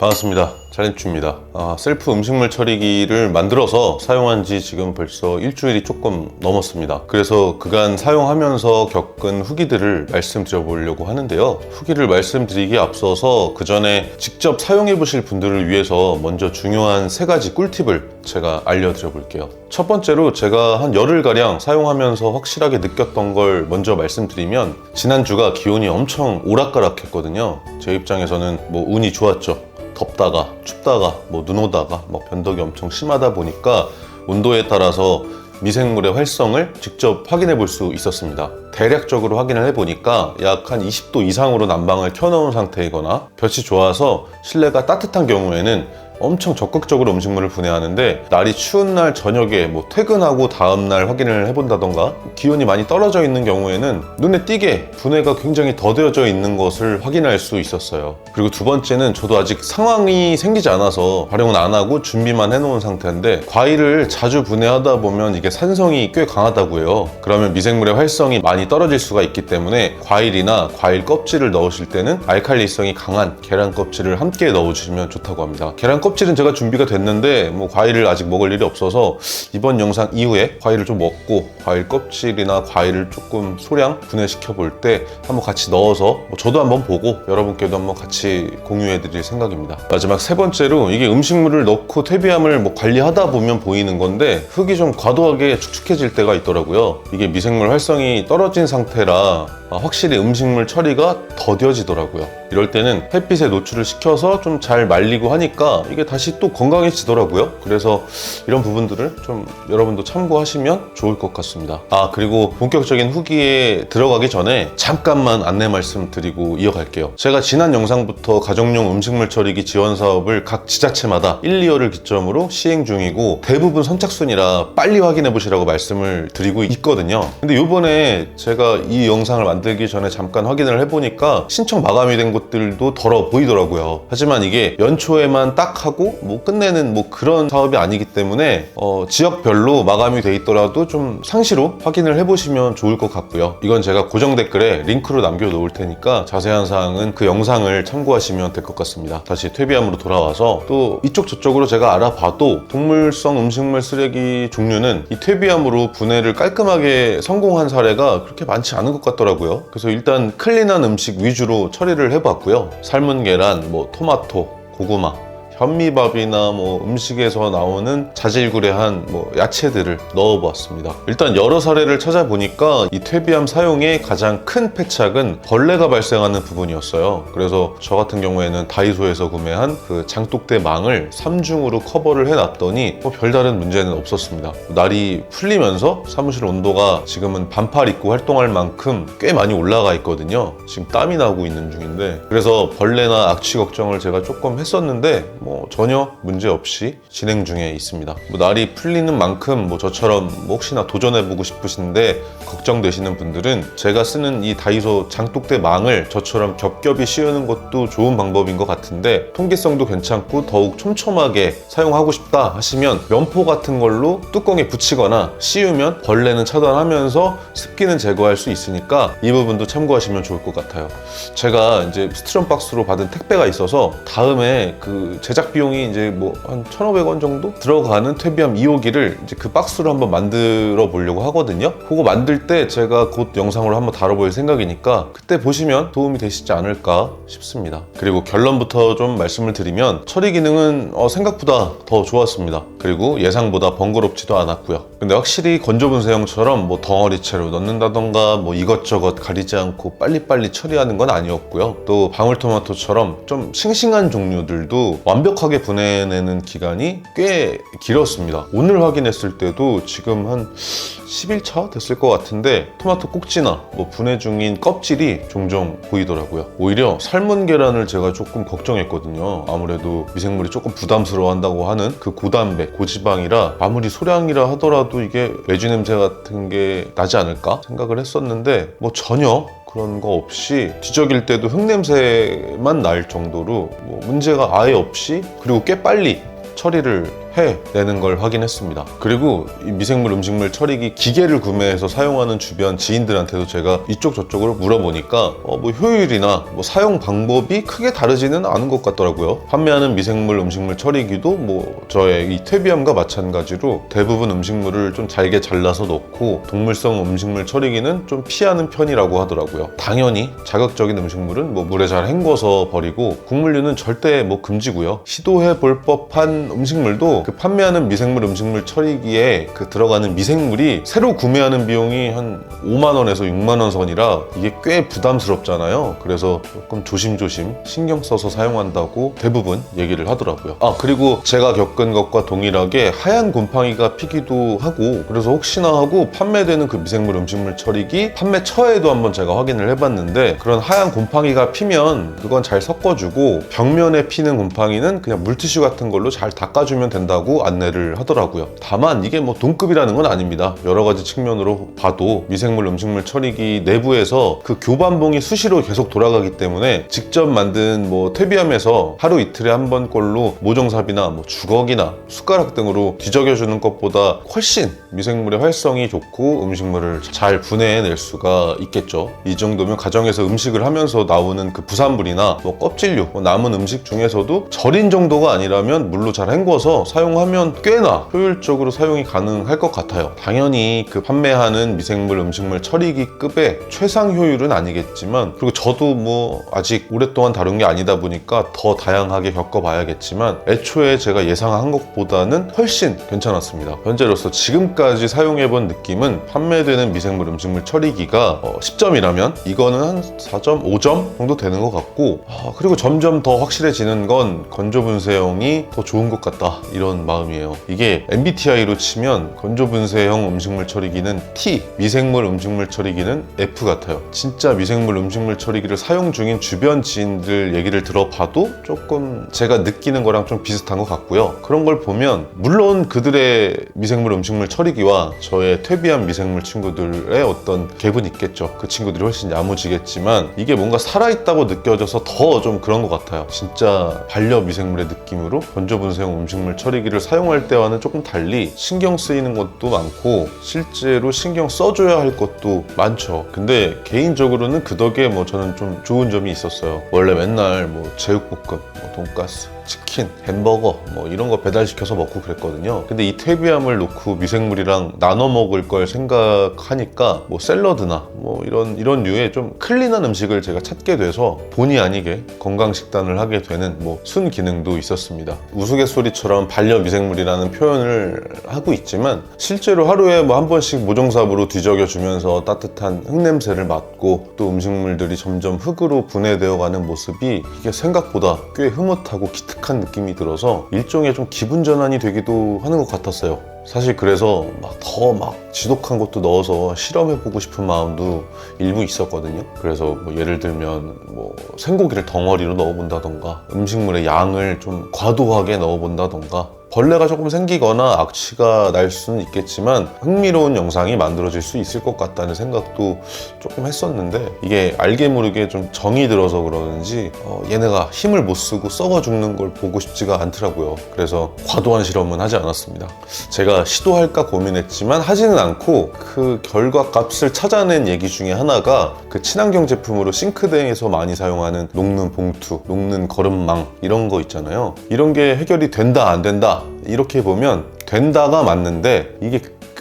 반갑습니다. 찰렌추입니다. 아, 셀프 음식물 처리기를 만들어서 사용한 지 지금 벌써 일주일이 조금 넘었습니다. 그래서 그간 사용하면서 겪은 후기들을 말씀드려 보려고 하는데요. 후기를 말씀드리기에 앞서서 그 전에 직접 사용해 보실 분들을 위해서 먼저 중요한 세 가지 꿀팁을 제가 알려드려 볼게요. 첫 번째로 제가 한 열흘가량 사용하면서 확실하게 느꼈던 걸 먼저 말씀드리면 지난주가 기온이 엄청 오락가락 했거든요. 제 입장에서는 뭐 운이 좋았죠. 덥다가 춥다가 뭐 눈 오다가 뭐 변덕이 엄청 심하다 보니까 온도에 따라서 미생물의 활성을 직접 확인해 볼 수 있었습니다. 대략적으로 확인을 해 보니까 약 한 20도 이상으로 난방을 켜놓은 상태이거나 볕이 좋아서 실내가 따뜻한 경우에는 엄청 적극적으로 음식물을 분해하는데 날이 추운 날 저녁에 뭐 퇴근하고 다음 날 확인을 해본다던가 기온이 많이 떨어져 있는 경우에는 눈에 띄게 분해가 굉장히 더뎌져 있는 것을 확인할 수 있었어요. 그리고 두 번째는 저도 아직 상황이 생기지 않아서 활용은 안 하고 준비만 해놓은 상태인데 과일을 자주 분해하다 보면 이게 산성이 꽤 강하다고 해요. 그러면 미생물의 활성이 많이 떨어질 수가 있기 때문에 과일이나 과일 껍질을 넣으실 때는 알칼리성이 강한 계란 껍질을 함께 넣어주시면 좋다고 합니다. 계란 껍 질은 제가 준비가 됐는데 뭐 과일을 아직 먹을 일이 없어서 이번 영상 이후에 과일을 좀 먹고 과일 껍질이나 과일을 조금 소량 분해시켜 볼 때 한번 같이 넣어서 뭐 저도 한번 보고 여러분께도 한번 같이 공유해 드릴 생각입니다. 마지막 세 번째로 이게 음식물을 넣고 퇴비함을 뭐 관리하다 보면 보이는 건데 흙이 좀 과도하게 축축해질 때가 있더라고요. 이게 미생물 활성이 떨어진 상태라 아, 확실히 음식물 처리가 더뎌지더라고요. 이럴 때는 햇빛에 노출을 시켜서 좀 잘 말리고 하니까 이게 다시 또 건강해지더라고요. 그래서 이런 부분들을 좀 여러분도 참고하시면 좋을 것 같습니다. 아, 그리고 본격적인 후기에 들어가기 전에 잠깐만 안내 말씀 드리고 이어갈게요. 제가 지난 영상부터 가정용 음식물 처리기 지원 사업을 각 지자체마다 1, 2월을 기점으로 시행 중이고 대부분 선착순이라 빨리 확인해 보시라고 말씀을 드리고 있거든요. 근데 요번에 제가 이 영상을 만 들기 전에 잠깐 확인을 해보니까 신청 마감이 된 곳들도 덜어 보이더라고요. 하지만 이게 연초에만 딱 하고 뭐 끝내는 뭐 그런 사업이 아니기 때문에 어, 지역별로 마감이 돼 있더라도 좀 상시로 확인을 해보시면 좋을 것 같고요. 이건 제가 고정 댓글에 링크로 남겨놓을 테니까 자세한 사항은 그 영상을 참고하시면 될 것 같습니다. 다시 퇴비함으로 돌아와서 또 이쪽 저쪽으로 제가 알아봐도 동물성 음식물 쓰레기 종류는 이 퇴비함으로 분해를 깔끔하게 성공한 사례가 그렇게 많지 않은 것 같더라고요. 그래서 일단 클린한 음식 위주로 처리를 해봤고요. 삶은 계란, 뭐 토마토, 고구마, 현미밥이나 뭐 음식에서 나오는 자질구레한 뭐 야채들을 넣어보았습니다. 일단 여러 사례를 찾아보니까 이 퇴비함 사용의 가장 큰 패착은 벌레가 발생하는 부분이었어요. 그래서 저 같은 경우에는 다이소에서 구매한 그 장독대 망을 3중으로 커버를 해놨더니 뭐 별다른 문제는 없었습니다. 날이 풀리면서 사무실 온도가 지금은 반팔 입고 활동할 만큼 꽤 많이 올라가 있거든요. 지금 땀이 나고 있는 중인데 그래서 벌레나 악취 걱정을 제가 조금 했었는데 뭐 전혀 문제 없이 진행 중에 있습니다. 뭐 날이 풀리는 만큼 뭐 저처럼 뭐 혹시나 도전해보고 싶으신데 걱정되시는 분들은 제가 쓰는 이 다이소 장독대 망을 저처럼 겹겹이 씌우는 것도 좋은 방법인 것 같은데 통기성도 괜찮고 더욱 촘촘하게 사용하고 싶다 하시면 면포 같은 걸로 뚜껑에 붙이거나 씌우면 벌레는 차단하면서 습기는 제거할 수 있으니까 이 부분도 참고하시면 좋을 것 같아요. 제가 이제 스트럼 박스로 받은 택배가 있어서 다음에 그 제작 비용이 이제 뭐 한 1,500원 정도 들어가는 퇴비함 2호기를 이제 그 박스로 한번 만들어 보려고 하거든요. 그거 만들 때 제가 곧 영상으로 한번 다뤄볼 생각이니까 그때 보시면 도움이 되시지 않을까 싶습니다. 그리고 결론부터 좀 말씀을 드리면 처리 기능은 어, 생각보다 더 좋았습니다. 그리고 예상보다 번거롭지도 않았고요. 근데 확실히 건조분쇄형처럼 뭐 덩어리채로 넣는다던가 뭐 이것저것 가리지 않고 빨리빨리 처리하는 건 아니었고요. 또 방울토마토처럼 좀 싱싱한 종류들도 완벽하게 분해내는 기간이 꽤 길었습니다. 오늘 확인했을 때도 지금 한 10일차 됐을 것 같은데 토마토 꼭지나 뭐 분해 중인 껍질이 종종 보이더라고요. 오히려 삶은 계란을 제가 조금 걱정했거든요. 아무래도 미생물이 조금 부담스러워 한다고 하는 그 고단백, 고지방이라 아무리 소량이라 하더라도 이게 외주 냄새 같은 게 나지 않을까 생각을 했었는데 뭐 전혀 그런 거 없이 뒤적일 때도 흙냄새만 날 정도로 뭐 문제가 아예 없이 그리고 꽤 빨리 처리를 해내는 걸 확인했습니다. 그리고 이 미생물 음식물 처리기 기계를 구매해서 사용하는 주변 지인들한테도 제가 이쪽 저쪽으로 물어보니까 어, 뭐 효율이나 뭐 사용 방법이 크게 다르지는 않은 것 같더라고요. 판매하는 미생물 음식물 처리기도 뭐 저의 이 퇴비암과 마찬가지로 대부분 음식물을 좀 잘게 잘라서 넣고 동물성 음식물 처리기는 좀 피하는 편이라고 하더라고요. 당연히 자극적인 음식물은 뭐 물에 잘 헹궈서 버리고 국물류는 절대 뭐 금지고요. 시도해 볼 법한 음식물도 그 판매하는 미생물 음식물 처리기에 그 들어가는 미생물이 새로 구매하는 비용이 한 5만 원에서 6만 원 선이라 이게 꽤 부담스럽잖아요. 그래서 조금 조심조심 신경 써서 사용한다고 대부분 얘기를 하더라고요. 아 그리고 제가 겪은 것과 동일하게 하얀 곰팡이가 피기도 하고 그래서 혹시나 하고 판매되는 그 미생물 음식물 처리기 판매처에도 한번 제가 확인을 해봤는데 그런 하얀 곰팡이가 피면 그건 잘 섞어주고 벽면에 피는 곰팡이는 그냥 물티슈 같은 걸로 잘 닦아주면 된다 고 안내를 하더라고요. 다만 이게 뭐 동급이라는 건 아닙니다. 여러 가지 측면으로 봐도 미생물 음식물 처리기 내부에서 그 교반봉이 수시로 계속 돌아가기 때문에 직접 만든 뭐 퇴비함에서 하루 이틀에 한 번꼴로 모종삽이나 뭐 주걱이나 숟가락 등으로 뒤적여주는 것보다 훨씬 미생물의 활성이 좋고 음식물을 잘 분해해낼 수가 있겠죠. 이 정도면 가정에서 음식을 하면서 나오는 그 부산물이나 뭐 껍질류, 뭐 남은 음식 중에서도 절인 정도가 아니라면 물로 잘 헹궈서 사용하면 꽤나 효율적으로 사용이 가능할 것 같아요. 당연히 그 판매하는 미생물 음식물 처리기급의 최상 효율은 아니겠지만 그리고 저도 뭐 아직 오랫동안 다룬 게 아니다 보니까 더 다양하게 겪어봐야겠지만 애초에 제가 예상한 것보다는 훨씬 괜찮았습니다. 현재로서 지금까지 사용해본 느낌은 판매되는 미생물 음식물 처리기가 10점이라면 이거는 한 4.5점 정도 되는 것 같고 아, 그리고 점점 더 확실해지는 건 건조 분쇄형이 더 좋은 것 같다 이런 마음이에요. 이게 MBTI로 치면 건조 분쇄형 음식물 처리기는 T, 미생물 음식물 처리기는 F 같아요. 진짜 미생물 음식물 처리기를 사용 중인 주변 지인들 얘기를 들어봐도 조금 제가 느끼는 거랑 좀 비슷한 것 같고요. 그런 걸 보면 물론 그들의 미생물 음식물 처리기와 저의 퇴비한 미생물 친구들의 어떤 갭은 있겠죠. 그 친구들이 훨씬 야무지겠지만 이게 뭔가 살아있다고 느껴져서 더 좀 그런 것 같아요. 진짜 반려 미생물의 느낌으로 건조 분쇄형 음식물 처리 기를 사용할 때와는 조금 달리 신경 쓰이는 것도 많고 실제로 신경 써줘야 할 것도 많죠. 근데 개인적으로는 그 덕에 뭐 저는 좀 좋은 점이 있었어요. 원래 맨날 뭐 제육볶음, 뭐 돈가스, 치킨, 햄버거 뭐 이런 거 배달시켜서 먹고 그랬거든요. 근데 이 퇴비함을 놓고 미생물이랑 나눠 먹을 걸 생각하니까 뭐 샐러드나 뭐 이런 이런 류의 좀 클린한 음식을 제가 찾게 돼서 본의 아니게 건강 식단을 하게 되는 뭐 순 기능도 있었습니다. 우스갯소리처럼 반려 미생물이라는 표현을 하고 있지만 실제로 하루에 뭐 한 번씩 모종삽으로 뒤적여 주면서 따뜻한 흙냄새를 맡고 또 음식물들이 점점 흙으로 분해되어 가는 모습이 이게 생각보다 꽤 흐뭇하고 기특한 느낌이 들어서 일종의 좀 기분 전환이 되기도 하는 것 같았어요. 사실 그래서 막더막 지독한 것도 넣어서 실험해보고 싶은 마음도 일부 있었거든요. 그래서 뭐 예를 들면 뭐 생고기를 덩어리로 넣어본다던가 음식물의 양을 좀 과도하게 넣어본다던가 벌레가 조금 생기거나 악취가 날 수는 있겠지만 흥미로운 영상이 만들어질 수 있을 것 같다는 생각도 조금 했었는데 이게 알게 모르게 좀 정이 들어서 그러는지 어, 얘네가 힘을 못 쓰고 썩어 죽는 걸 보고 싶지가 않더라고요. 그래서 과도한 실험은 하지 않았습니다. 제가 시도할까 고민했지만 하지는 않고 그 결과 값을 찾아낸 얘기 중에 하나가 그 친환경 제품으로 싱크대에서 많이 사용하는 녹는 봉투, 녹는 거름망 이런 거 있잖아요. 이런 게 해결이 된다 안 된다 이렇게 보면 된다가 맞는데 이게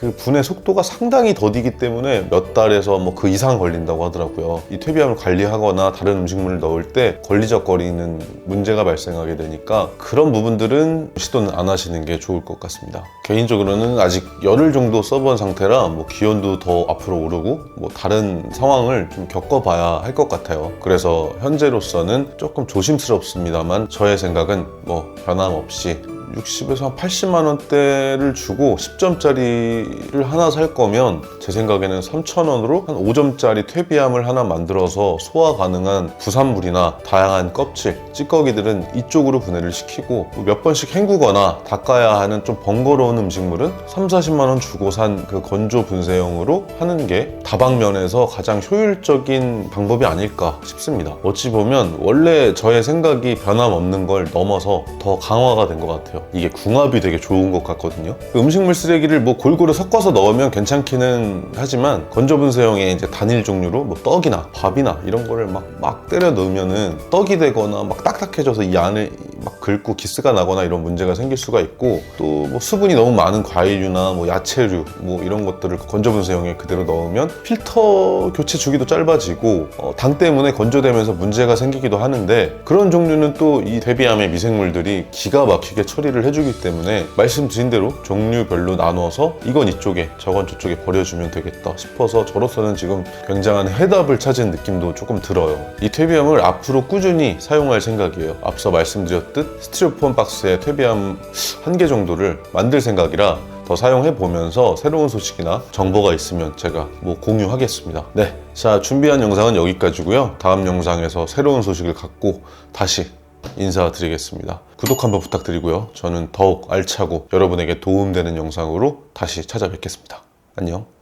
그 분해 속도가 상당히 더디기 때문에 몇 달에서 뭐 그 이상 걸린다고 하더라고요. 이 퇴비함을 관리하거나 다른 음식물을 넣을 때 걸리적거리는 문제가 발생하게 되니까 그런 부분들은 시도는 안 하시는 게 좋을 것 같습니다. 개인적으로는 아직 열흘 정도 써본 상태라 뭐 기온도 더 앞으로 오르고 뭐 다른 상황을 좀 겪어봐야 할 것 같아요. 그래서 현재로서는 조금 조심스럽습니다만 저의 생각은 뭐 변함없이 60에서 한 80만 원대를 주고 10점짜리를 하나 살 거면 제 생각에는 3,000원으로 한 5점짜리 퇴비함을 하나 만들어서 소화 가능한 부산물이나 다양한 껍질, 찌꺼기들은 이쪽으로 분해를 시키고 몇 번씩 헹구거나 닦아야 하는 좀 번거로운 음식물은 3, 40만 원 주고 산 그 건조 분쇄형으로 하는 게 다방면에서 가장 효율적인 방법이 아닐까 싶습니다. 어찌 보면 원래 저의 생각이 변함없는 걸 넘어서 더 강화가 된 것 같아요. 이게 궁합이 되게 좋은 것 같거든요. 그 음식물 쓰레기를 뭐 골고루 섞어서 넣으면 괜찮기는 하지만 건조분쇄형의 이제 단일 종류로 뭐 떡이나 밥이나 이런 거를 막, 막 때려 넣으면은 떡이 되거나 막 딱딱해져서 이 안에 막 긁고 기스가 나거나 이런 문제가 생길 수가 있고 또 뭐 수분이 너무 많은 과일류나 뭐 야채류 뭐 이런 것들을 건조분쇄형에 그대로 넣으면 필터 교체 주기도 짧아지고 어, 당 때문에 건조되면서 문제가 생기기도 하는데 그런 종류는 또이 데비암의 미생물들이 기가 막히게 처리 를 해주기 때문에 말씀드린 대로 종류별로 나눠서 이건 이쪽에 저건 저쪽에 버려주면 되겠다 싶어서 저로서는 지금 굉장한 해답을 찾은 느낌도 조금 들어요. 이 퇴비암을 앞으로 꾸준히 사용할 생각이에요. 앞서 말씀드렸듯 스티로폼 박스에 퇴비암 한개 정도를 만들 생각이라 더 사용해 보면서 새로운 소식이나 정보가 있으면 제가 뭐 공유하겠습니다. 네. 자, 준비한 영상은 여기까지고요. 다음 영상에서 새로운 소식을 갖고 다시 인사드리겠습니다. 구독 한번 부탁드리고요. 저는 더욱 알차고 여러분에게 도움되는 영상으로 다시 찾아뵙겠습니다. 안녕.